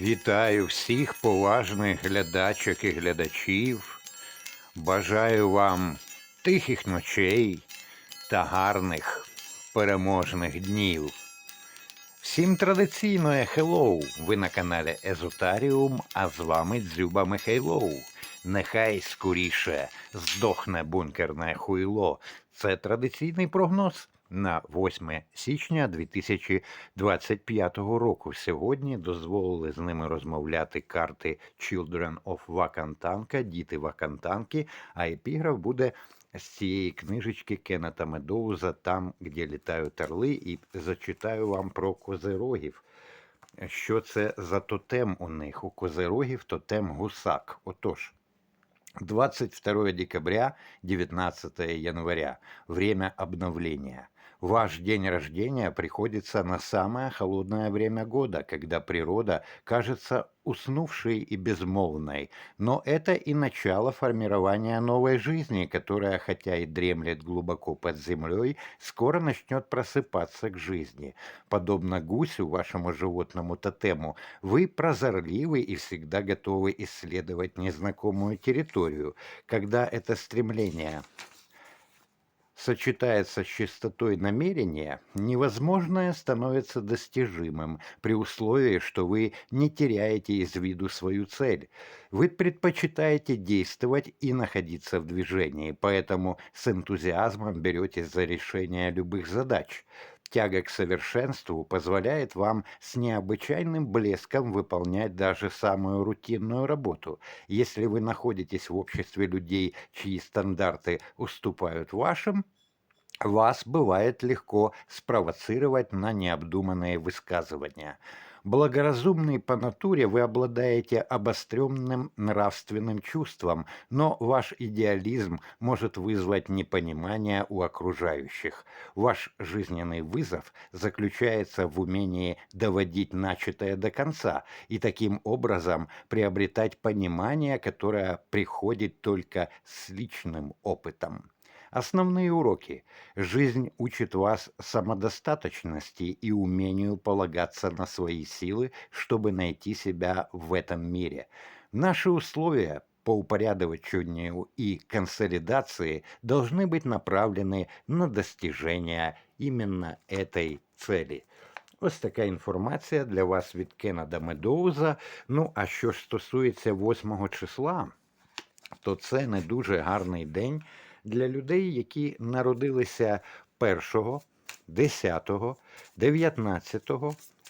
Вітаю всіх поважних глядачок і глядачів. Бажаю вам тихих ночей та гарних переможних днів. Всім традиційне хеллоу! Ви на каналі Езотаріум, а з вами Дзюба Михайлоу. Нехай скоріше здохне бункерне хуйло. Це традиційний прогноз на 8 січня 2025 року. Сьогодні дозволили з ними розмовляти карти Children of Вакантанка, Діти Вакантанки, а епіграф буде з цієї книжечки Кеннета Медоуза «Там, де літають орли, і зачитаю вам про козирогів. Що це за тотем у них? У козирогів тотем гусак. Отож, 22 декабря, 19 января. Время обновления. Ваш день рождения приходится на самое холодное время года, когда природа кажется уснувшей и безмолвной. Но это и начало формирования новой жизни, которая, хотя и дремлет глубоко под землей, скоро начнет просыпаться к жизни. Подобно гусю, вашему животному тотему, вы прозорливы и всегда готовы исследовать незнакомую территорию. Когда это стремление сочетается с чистотой намерения, невозможное становится достижимым при условии, что вы не теряете из виду свою цель. Вы предпочитаете действовать и находиться в движении, поэтому с энтузиазмом беретесь за решение любых задач. Тяга к совершенству позволяет вам с необычайным блеском выполнять даже самую рутинную работу. Если вы находитесь в обществе людей, чьи стандарты уступают вашим, вас бывает легко спровоцировать на необдуманные высказывания. Благоразумный по натуре вы обладаете обостренным нравственным чувством, но ваш идеализм может вызвать непонимание у окружающих. Ваш жизненный вызов заключается в умении доводить начатое до конца и таким образом приобретать понимание, которое приходит только с личным опытом. Основные уроки. Жизнь учит вас самодостаточности и умению полагаться на свои силы, чтобы найти себя в этом мире. Наши условия по упорядочению и консолидации должны быть направлены на достижение именно этой цели. Ось така інформація для вас від Кеннеда Медоуза. Ну, а що ж стосується 8 числа, то це не дуже гарний день Для людей, які народилися 1, 10, 19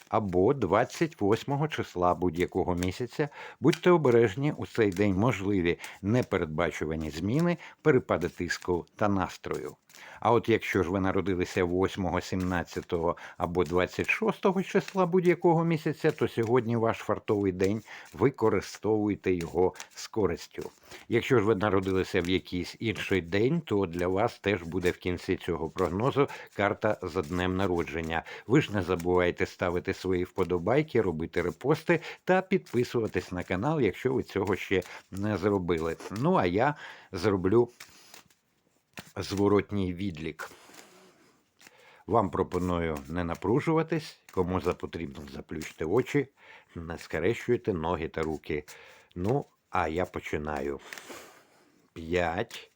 або 28 числа будь-якого місяця. Будьте обережні у цей день можливі непередбачувані зміни, перепади тиску та настрою. А от якщо ж ви народилися 8, 17 або 26 числа будь-якого місяця, то сьогодні ваш фартовий день використовуйте його з користю. Якщо ж ви народилися в якийсь інший день, то для вас теж буде в кінці цього прогнозу карта за днем народження. Ви ж не забувайте ставити свої вподобайки, робити репости та підписуватись на канал, якщо ви цього ще не зробили. Ну а я зроблю зворотній відлік. Вам пропоную не напружуватись, кому запотрібно заплющте очі, не скарещуйте ноги та руки. Ну, а я починаю. 5,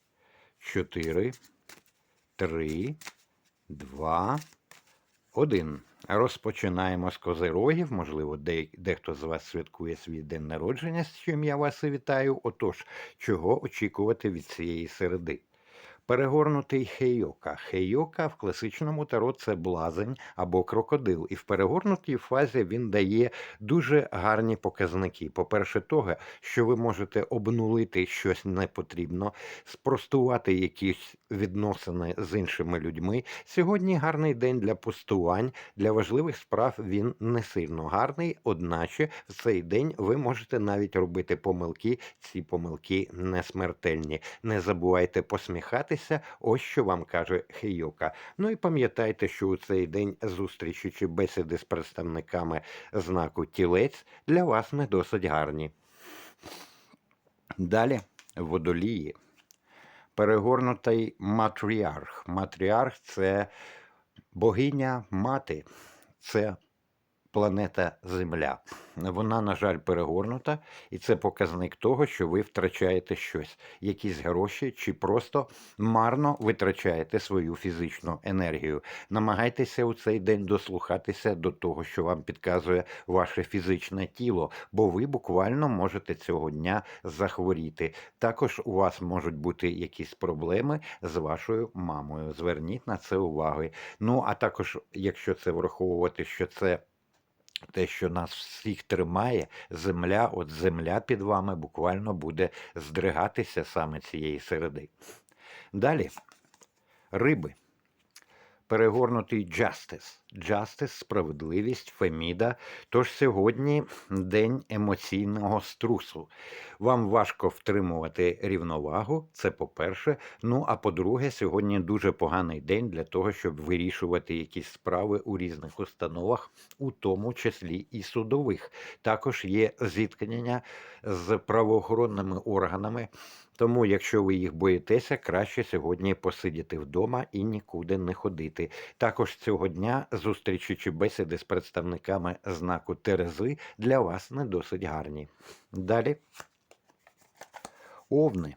4, 3, 2, 1. Розпочинаємо з козирогів. Можливо, де, дехто з вас святкує свій день народження, з чим я вас і вітаю. Отож, чого очікувати від цієї середи? Перегорнутий хейока. Хейока в класичному таро це блазень або крокодил. І в перегорнутій фазі він дає дуже гарні показники. По-перше, того, що ви можете обнулити щось непотрібно, спростувати якісь відносини з іншими людьми. Сьогодні гарний день для пустувань, для важливих справ він не сильно гарний, одначе в цей день ви можете навіть робити помилки. Ці помилки не смертельні. Не забувайте посміхатися. Ось що вам каже Хейока. Ну і пам'ятайте, що у цей день зустрічі чи бесіди з представниками знаку тілець для вас не досить гарні. Далі водолії. Перегорнутий матріарх. Матріарх це богиня мати, це планета Земля. Вона, на жаль, перегорнута, і це показник того, що ви втрачаєте щось, якісь гроші, чи просто марно витрачаєте свою фізичну енергію. Намагайтеся у цей день дослухатися до того, що вам підказує ваше фізичне тіло, бо ви буквально можете цього дня захворіти. Також у вас можуть бути якісь проблеми з вашою мамою. Зверніть на це увагу. Ну а також, якщо це враховувати, що це те, що нас всіх тримає, земля, от земля під вами буквально буде здригатися саме цієї середи. Далі риби. Перегорнутий Justice. Justice – справедливість, Феміда. Тож сьогодні день емоційного струсу. Вам важко втримувати рівновагу, це по-перше. Ну а по-друге, сьогодні дуже поганий день для того, щоб вирішувати якісь справи у різних установах, у тому числі і судових. Також є зіткнення з правоохоронними органами. Тому, якщо ви їх боїтеся, краще сьогодні посидіти вдома і нікуди не ходити. Також цього дня зустрічі чи бесіди з представниками знаку Терези для вас не досить гарні. Далі овни.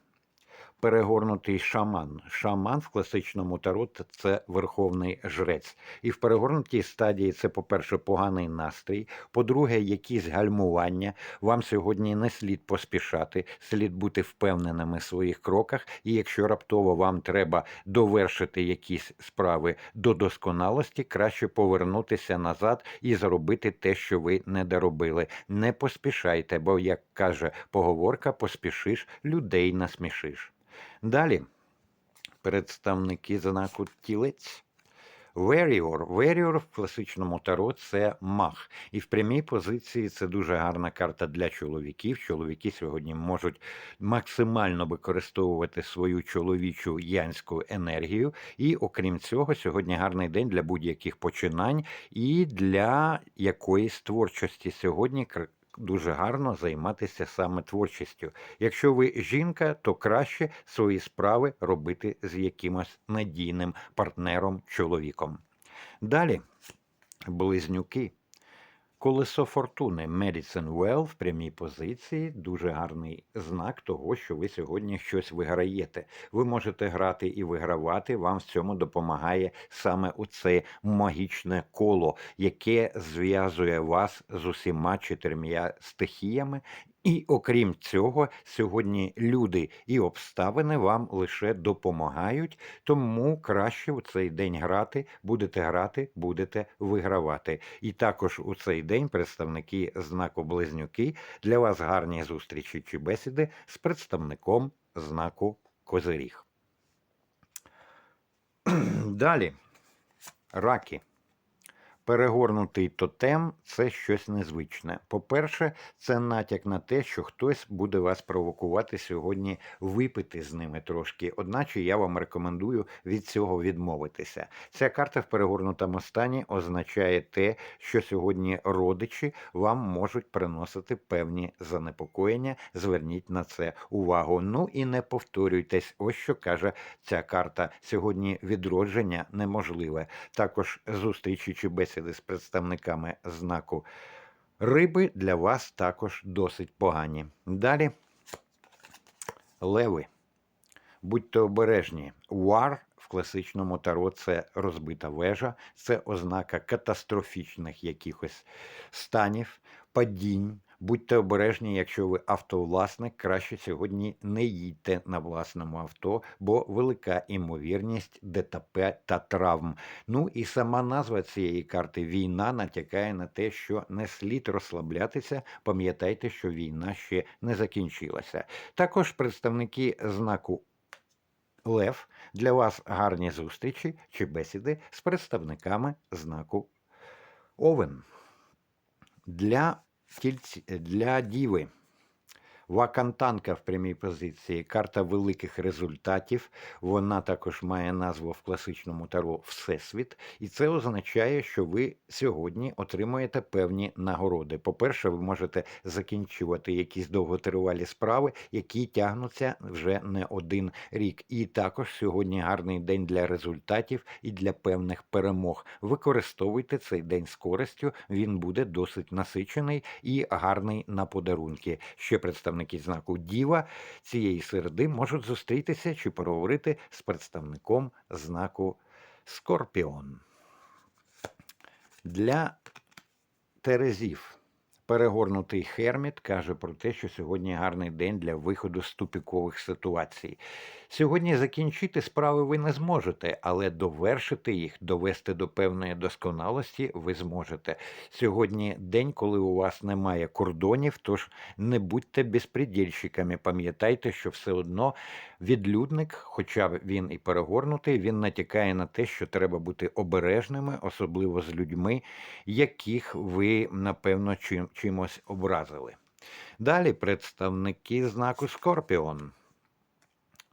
Перегорнутий шаман. Шаман в класичному таро – це верховний жрець. І в перегорнутій стадії це, по-перше, поганий настрій. По-друге, якісь гальмування. Вам сьогодні не слід поспішати, слід бути впевненими в своїх кроках. І якщо раптово вам треба довершити якісь справи до досконалості, краще повернутися назад і зробити те, що ви не доробили. Не поспішайте, бо, як каже поговорка, поспішиш, людей насмішиш. Далі представники знаку тілець. Warrior. Warrior в класичному таро це мах. І в прямій позиції це дуже гарна карта для чоловіків. Чоловіки сьогодні можуть максимально використовувати свою чоловічу янську енергію. І окрім цього, сьогодні гарний день для будь-яких починань і для якоїсь творчості. Сьогодні дуже гарно займатися саме творчістю. Якщо ви жінка, то краще свої справи робити з якимось надійним партнером, чоловіком. Далі близнюки. Колесо фортуни Medicine Well в прямій позиції дуже гарний знак того, що ви сьогодні щось виграєте. Ви можете грати і вигравати. Вам в цьому допомагає саме оце магічне коло, яке зв'язує вас з усіма чотирма стихіями і окрім цього, сьогодні люди і обставини вам лише допомагають, тому краще у цей день грати, будете грати, будете вигравати. І також у цей день представники знаку Близнюки для вас гарні зустрічі чи бесіди з представником знаку Козиріг. Далі раки. Перегорнутий тотем це щось незвичне. По-перше, це натяк на те, що хтось буде вас провокувати сьогодні випити з ними трошки. Одначе я вам рекомендую від цього відмовитися. Ця карта в перегорнутому стані означає те, що сьогодні родичі вам можуть приносити певні занепокоєння. Зверніть на це увагу. Ну і не повторюйтесь, ось що каже ця карта. Сьогодні відродження неможливе. Також зустрічі чи без бесіди з представниками знаку риби для вас також досить погані. Далі леви. Будьте обережні. War в класичному таро це розбита вежа, це ознака катастрофічних якихось станів, падінь, Будьте обережні, якщо ви автовласник, краще сьогодні не їдьте на власному авто, бо велика імовірність ДТП та травм. Ну і сама назва цієї карти війна натякає на те, що не слід розслаблятися. Пам'ятайте, що війна ще не закінчилася. Також представники знаку. Лев для вас гарні зустрічі чи бесіди з представниками знаку Овен. Для для діви. Вакантанка в прямій позиції, карта великих результатів. Вона також має назву в класичному таро Всесвіт, і це означає, що ви сьогодні отримуєте певні нагороди. По-перше, ви можете закінчувати якісь довготривалі справи, які тягнуться вже не один рік. І також сьогодні гарний день для результатів і для певних перемог. Використовуйте цей день з користю. Він буде досить насичений і гарний на подарунки. Ще представники знаку Діва цієї середи можуть зустрітися чи поговорити з представником знаку Скорпіон. Для Терезів. Перегорнутий Херміт каже про те, що сьогодні гарний день для виходу з тупікових ситуацій. Сьогодні закінчити справи ви не зможете, але довершити їх, довести до певної досконалості ви зможете. Сьогодні день, коли у вас немає кордонів, тож не будьте безпредельщиками. Пам'ятайте, що все одно відлюдник, хоча він і перегорнутий, він натякає на те, що треба бути обережними, особливо з людьми, яких ви, напевно, чим, чимось образили. Далі представники знаку Скорпіон.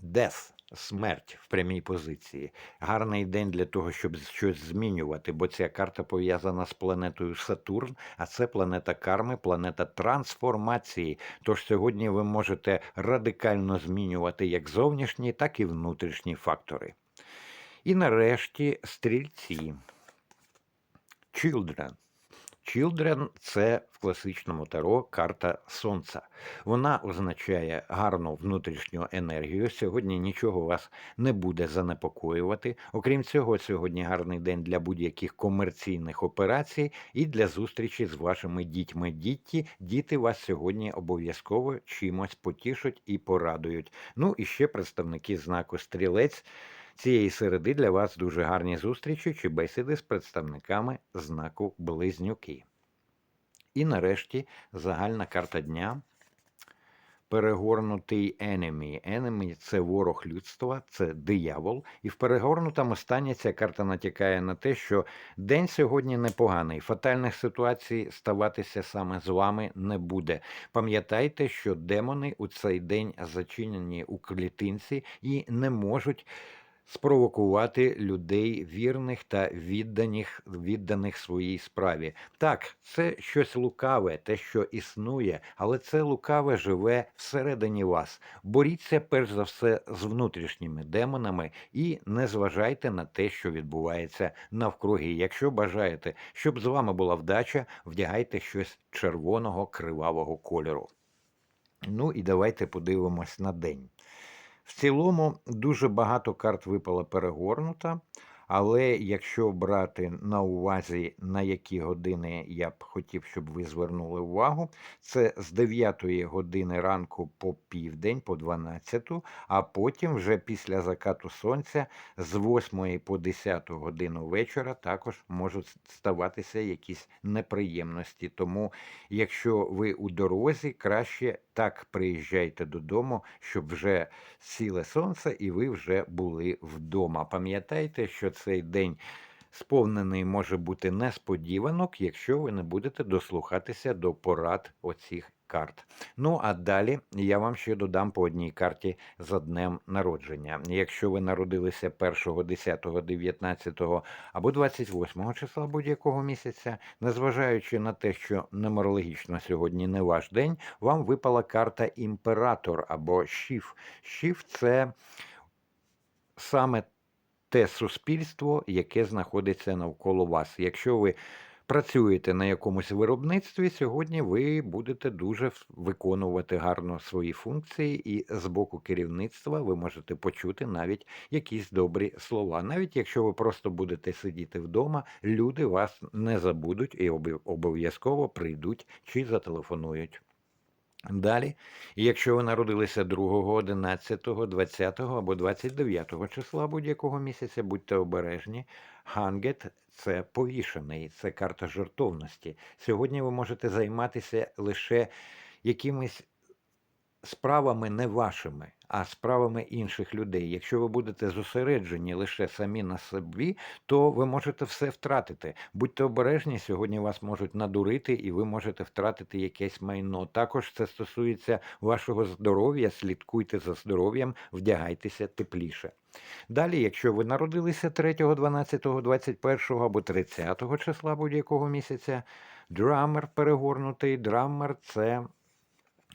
Death – смерть в прямій позиції. Гарний день для того, щоб щось змінювати, бо ця карта пов'язана з планетою Сатурн, а це планета карми, планета трансформації. Тож сьогодні ви можете радикально змінювати як зовнішні, так і внутрішні фактори. І нарешті стрільці. Children. Children – це в класичному таро карта сонця. Вона означає гарну внутрішню енергію. Сьогодні нічого вас не буде занепокоювати. Окрім цього, сьогодні гарний день для будь-яких комерційних операцій і для зустрічі з вашими дітьми. Діти, діти вас сьогодні обов'язково чимось потішать і порадують. Ну і ще представники знаку стрілець. Цієї середи для вас дуже гарні зустрічі чи бесіди з представниками знаку Близнюки. І нарешті загальна карта дня. Перегорнутий enemy. Enemy – це ворог людства, це диявол. І в перегорнутому стані ця карта натякає на те, що день сьогодні непоганий. Фатальних ситуацій ставатися саме з вами не буде. Пам'ятайте, що демони у цей день зачинені у клітинці і не можуть спровокувати людей вірних та відданих, відданих своїй справі. Так, це щось лукаве, те, що існує, але це лукаве живе всередині вас. Боріться перш за все з внутрішніми демонами і не зважайте на те, що відбувається навкруги. Якщо бажаєте, щоб з вами була вдача, вдягайте щось червоного кривавого кольору. Ну і давайте подивимось на день. В цілому дуже багато карт випало перегорнута, але якщо брати на увазі, на які години я б хотів, щоб ви звернули увагу, це з 9 години ранку по південь, по 12, а потім вже після закату сонця з 8 по 10 годину вечора також можуть ставатися якісь неприємності. Тому, якщо ви у дорозі, краще так приїжджайте додому, щоб вже сіле сонце і ви вже були вдома. Пам'ятайте, що цей день сповнений може бути несподіванок, якщо ви не будете дослухатися до порад оцих карт. Ну а далі я вам ще додам по одній карті за днем народження. Якщо ви народилися 1, 10, 19 або 28 числа будь-якого місяця, незважаючи на те, що нумерологічно сьогодні не ваш день, вам випала карта імператор або щиф. Щиф це саме те суспільство, яке знаходиться навколо вас. Якщо ви працюєте на якомусь виробництві, сьогодні ви будете дуже виконувати гарно свої функції, і з боку керівництва ви можете почути навіть якісь добрі слова. Навіть якщо ви просто будете сидіти вдома, люди вас не забудуть і обов'язково прийдуть чи зателефонують. Далі, якщо ви народилися 2, 11, 20 або 29 числа будь-якого місяця, будьте обережні. Хангет це повішений, це карта жертовності. Сьогодні ви можете займатися лише якимись справами не вашими, а справами інших людей. Якщо ви будете зосереджені лише самі на собі, то ви можете все втратити. Будьте обережні, сьогодні вас можуть надурити, і ви можете втратити якесь майно. Також це стосується вашого здоров'я. Слідкуйте за здоров'ям, вдягайтеся тепліше. Далі, якщо ви народилися 3, 12, 21 або 30 числа будь-якого місяця, драмер перегорнутий, драмер це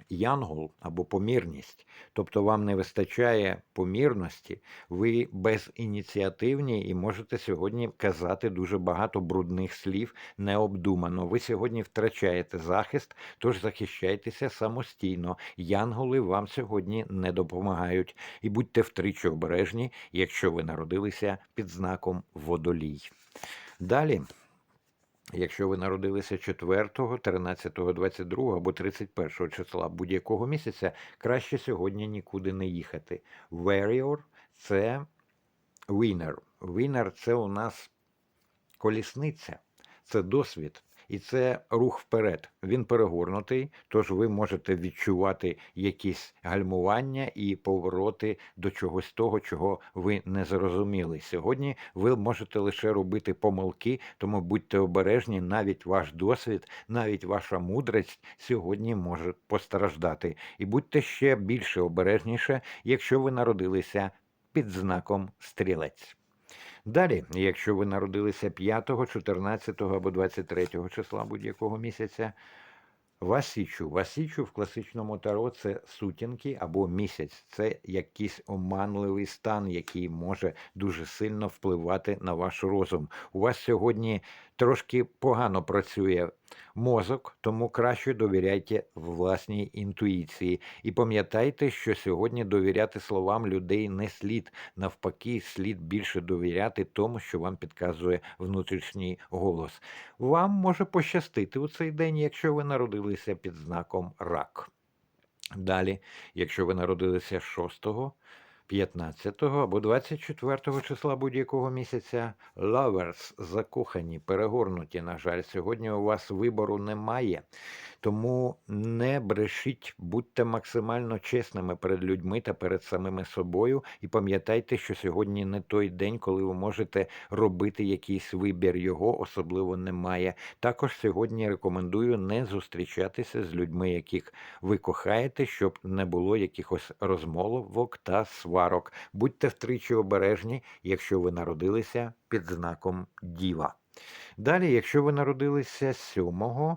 янгол або помірність. Тобто вам не вистачає помірності, ви безініціативні і можете сьогодні казати дуже багато брудних слів необдумано. Ви сьогодні втрачаєте захист, тож захищайтеся самостійно. Янголи вам сьогодні не допомагають. І будьте втричі обережні, якщо ви народилися під знаком водолій. Далі. Якщо ви народилися 4, 13, 22 або 31 числа будь-якого місяця, краще сьогодні нікуди не їхати. Warrior – це winner. Winner – це у нас колісниця, це досвід. І це рух вперед. Він перегорнутий, тож ви можете відчувати якісь гальмування і повороти до чогось того, чого ви не зрозуміли. Сьогодні ви можете лише робити помилки, тому будьте обережні, навіть ваш досвід, навіть ваша мудрість сьогодні може постраждати. І будьте ще більше обережніше, якщо ви народилися під знаком стрілець. Далі, якщо ви народилися 5, 14 або 23 числа будь-якого місяця, Васічу. Васічу в класичному таро це сутінки або місяць. Це якийсь оманливий стан, який може дуже сильно впливати на ваш розум. У вас сьогодні трошки погано працює мозок, тому краще довіряйте власній інтуїції. І пам'ятайте, що сьогодні довіряти словам людей не слід. Навпаки, слід більше довіряти тому, що вам підказує внутрішній голос. Вам може пощастити у цей день, якщо ви народилися під знаком рак. Далі, якщо ви народилися 6, 15 або 24 числа будь-якого місяця, lovers закохані, перегорнуті, на жаль, сьогодні у вас вибору немає. Тому не брешіть, будьте максимально чесними перед людьми та перед самими собою. І пам'ятайте, що сьогодні не той день, коли ви можете робити якийсь вибір. Його особливо немає. Також сьогодні рекомендую не зустрічатися з людьми, яких ви кохаєте, щоб не було якихось розмолвок та сварок. Будьте втричі обережні, якщо ви народилися під знаком діва. Далі, якщо ви народилися 7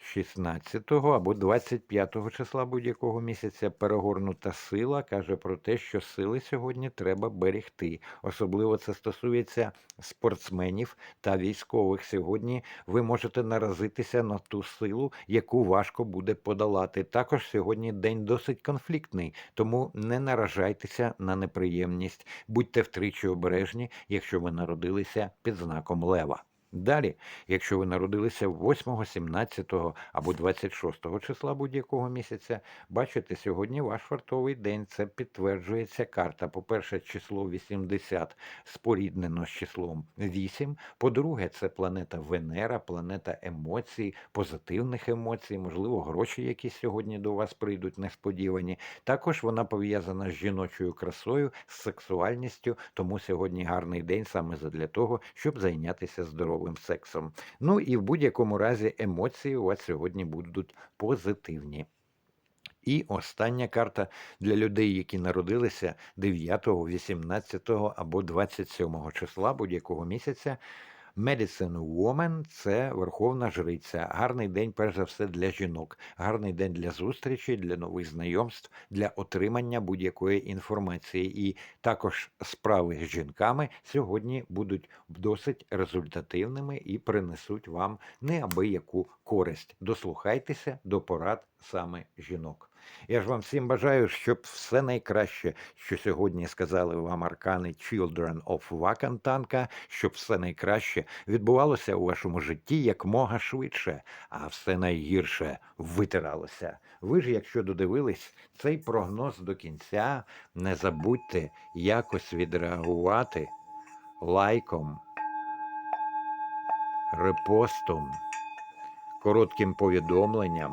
16 або 25 числа будь-якого місяця перегорнута сила каже про те, що сили сьогодні треба берегти. Особливо це стосується спортсменів та військових. Сьогодні ви можете наразитися на ту силу, яку важко буде подолати. Також сьогодні день досить конфліктний, тому не наражайтеся на неприємність. Будьте втричі обережні, якщо ви народилися під знаком лева. Далі, якщо ви народилися 8, 17 або 26 числа будь-якого місяця, бачите, сьогодні ваш фартовий день. Це підтверджується карта. По-перше, число 80 споріднено з числом 8. По-друге, це планета Венера, планета емоцій, позитивних емоцій, можливо, гроші, які сьогодні до вас прийдуть несподівані. Також вона пов'язана з жіночою красою, з сексуальністю, тому сьогодні гарний день саме для того, щоб зайнятися здоров'ям здоровим сексом. Ну і в будь-якому разі емоції у вас сьогодні будуть позитивні. І остання карта для людей, які народилися 9, 18 або 27 числа будь-якого місяця. Medicine Woman – це верховна жриця. Гарний день, перш за все, для жінок, гарний день для зустрічі, для нових знайомств, для отримання будь-якої інформації. І також справи з жінками сьогодні будуть досить результативними і принесуть вам неабияку користь. Дослухайтеся до порад саме жінок. Я ж вам всім бажаю, щоб все найкраще, що сьогодні сказали вам аркани Children of Вакантанка, щоб все найкраще відбувалося у вашому житті якмога швидше, а все найгірше витиралося. Ви ж, якщо додивились цей прогноз до кінця, не забудьте якось відреагувати лайком, репостом, коротким повідомленням